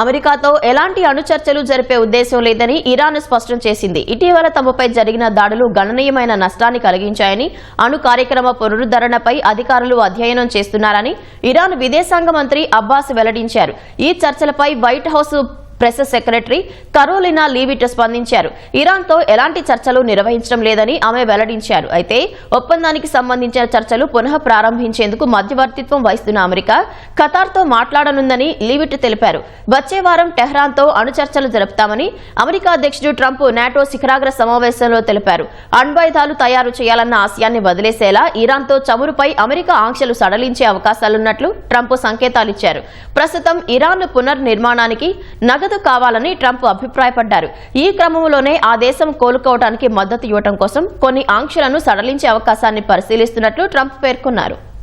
అమెరికాతో ఎలాంటి అణుచర్చలు జరిపే ఉద్దేశం లేదని ఇరాన్ స్పష్టం చేసింది. ఇటీవల తమపై జరిగిన దాడులు గణనీయమైన నష్టాన్ని కలిగించాయని అణు కార్యక్రమ పునరుద్ధరణపై అధికారులు అధ్యయనం చేస్తున్నారని ఇరాన్ విదేశాంగ మంత్రి అబ్బాస్ వెల్లడించారు. ఈ చర్చలపై White House press secretary Karoline Leavitt స్పందించారు. ఇరాన్తో ఎలాంటి చర్చలు నిర్వహించడం లేదని ఆమె వెల్లడించారు. అయితే ఒప్పందానికి సంబంధించిన చర్చలు పునః ప్రారంభించేందుకు మధ్యవర్తిత్వం వహిస్తున్న అమెరికా ఖతార్తో మాట్లాడనుందని లీవిట్ తెలిపారు. వచ్చే వారం టెహ్రాన్తో అణు చర్చలు జరుపుతామని అమెరికా అధ్యక్షుడు ట్రంప్ నాటో శిఖరాగ్ర సమావేశంలో తెలిపారు. అణ్వాయుధాలు తయారు చేయాలన్న ఆశయాన్ని వదిలేసేలా ఇరాన్తో చమురుపై అమెరికా ఆంక్షలు సడలించే అవకాశాలున్నట్లు ట్రంప్ సంకేతాలిచ్చారు. ప్రస్తుతం ఇరాన్ పునర్నిర్మాణానికి నగదు కావాలని ట్రంప్ అభిప్రాయపడ్డారు. ఈ క్రమంలోనే ఆ దేశం కోలుకోవడానికి మద్దతు ఇవ్వడం కోసం కొన్ని ఆంక్షలను సడలించే అవకాశాన్ని పరిశీలిస్తున్నట్లు ట్రంప్ పేర్కొన్నారు.